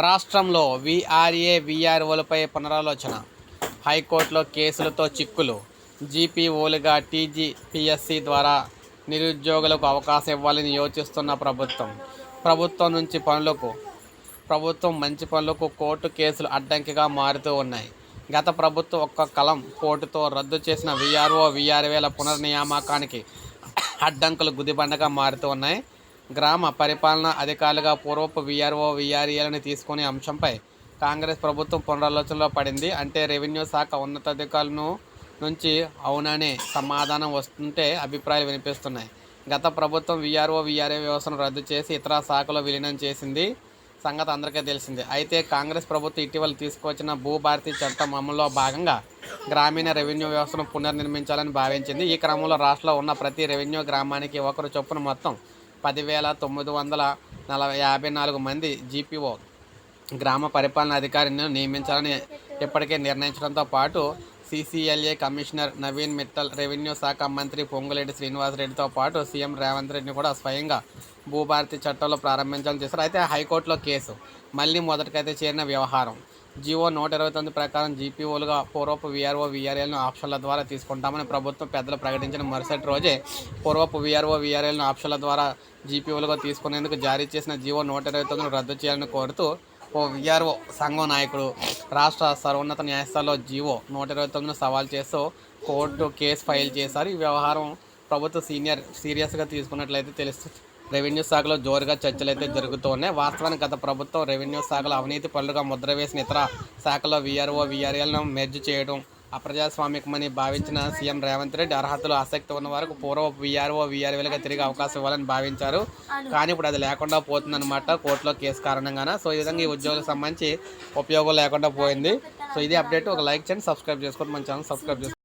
రాష్ట్రంలో వీఆర్ఏ వీఆర్ఓలపై పునరాలోచన. హైకోర్టులో కేసులతో చిక్కులు. జీపీఓలుగా టీజీపీఎస్సీ ద్వారా నిరుద్యోగులకు అవకాశం ఇవ్వాలని యోచిస్తున్న ప్రభుత్వం. ప్రభుత్వం నుంచి పనులకు ప్రభుత్వం మంచి పనులకు కోర్టు కేసులు అడ్డంకిగా మారుతూ ఉన్నాయి. గత ప్రభుత్వం ఒక్క కలం కోర్టుతో రద్దు చేసిన వీఆర్ఓ వీఆర్ఏల పునర్నియామకానికి అడ్డంకులు గుదిబండగా మారుతూ ఉన్నాయి. గ్రామ పరిపాలన అధికారులుగా పూర్వపు వీఆర్ఓ వీఆర్ఏలను తీసుకునే అంశంపై కాంగ్రెస్ ప్రభుత్వం పునరాలోచనలో పడింది. అంటే రెవెన్యూ శాఖ ఉన్నతాధికారులను నుంచి అవుననే సమాధానం వస్తుంటే అభిప్రాయాలు వినిపిస్తున్నాయి. గత ప్రభుత్వం వీఆర్ఓ వీఆర్ఏ వ్యవస్థను రద్దు చేసి ఇతర శాఖలో విలీనం చేసింది. సంగతి అందరికీ తెలిసింది. అయితే కాంగ్రెస్ ప్రభుత్వం ఇటీవల తీసుకొచ్చిన భూభారతి చట్టం అమలులో భాగంగా గ్రామీణ రెవెన్యూ వ్యవస్థను పునర్నిర్మించాలని భావించింది. ఈ క్రమంలో రాష్ట్రంలో ఉన్న ప్రతి రెవెన్యూ గ్రామానికి ఒకరు చొప్పున మొత్తం పదివేల తొమ్మిది వందల నలభై యాభై నాలుగు మంది జీపీఓ గ్రామ పరిపాలన అధికారిని నియమించాలని ఇప్పటికే నిర్ణయించడంతో పాటు CCLA commissioner Naveen Mittal revenue శాఖ మంత్రి పొంగులేటి శ్రీనివాసరెడ్డితో పాటు సీఎం రేవంత్ రెడ్డిని కూడా స్వయంగా భూభారతి చట్టంలో ప్రారంభించాలని చేశారు. అయితే హైకోర్టులో కేసు మళ్ళీ మొదటికైతే చేరిన వ్యవహారం. జీవో నూట ఇరవై తొమ్మిది ప్రకారం జీపీఓలుగా పూర్వపు వీఆర్ఓ వీఆర్ఎల్ను ఆప్షన్ల ద్వారా తీసుకుంటామని ప్రభుత్వం పెద్దలు ప్రకటించిన మరుసటి రోజే పూర్వపు వీఆర్ఓ వీఆర్ఎల్ను ఆప్షన్ల ద్వారా జీపీఓలుగా తీసుకునేందుకు జారీ చేసిన జీవో నూట ఇరవై తొమ్మిదిని రద్దు చేయాలని కోరుతూ ఓ విఆర్ఓ సంఘం నాయకుడు రాష్ట్ర సర్వోన్నత న్యాయస్థానంలో జీవో నూట ఇరవై తొమ్మిదిను సవాల్ చేస్తూ కోర్టు కేసు ఫైల్ చేశారు. ఈ వ్యవహారం ప్రభుత్వ సీనియర్ సీరియస్గా తీసుకున్నట్లయితే తెలుస్తుంది. రెవెన్యూ శాఖలో జోరుగా చర్చలు అయితే జరుగుతున్నాయి. వాస్తవానికి గత ప్రభుత్వం రెవెన్యూ శాఖలో అవినీతి పనులుగా ముద్ర వేసిన ఇతర శాఖలో వీఆర్ఓ వీఆర్ఎల్ను మెర్జ్ చేయడం అప్రజాస్వామికమని భావించిన సీఎం రేవంత్ రెడ్డి అర్హతలు ఆసక్తి ఉన్న వారికి పూర్వ వీఆర్ఓ వీఆర్ఎల్గా తిరిగి అవకాశం ఇవ్వాలని భావించారు. కానీ ఇప్పుడు అది లేకుండా పోతుందన్నమాట కోర్టులో కేసు కారణంగానే. సో ఈ విధంగా ఈ ఉద్యోగులకు సంబంధించి ఉపయోగం లేకుండా పోయింది. సో ఇది అప్డేట్. ఒక లైక్ చేయండి సబ్స్క్రైబ్ చేసుకోండి. మన ఛానల్ సబ్స్క్రైబ్ చేసుకోండి.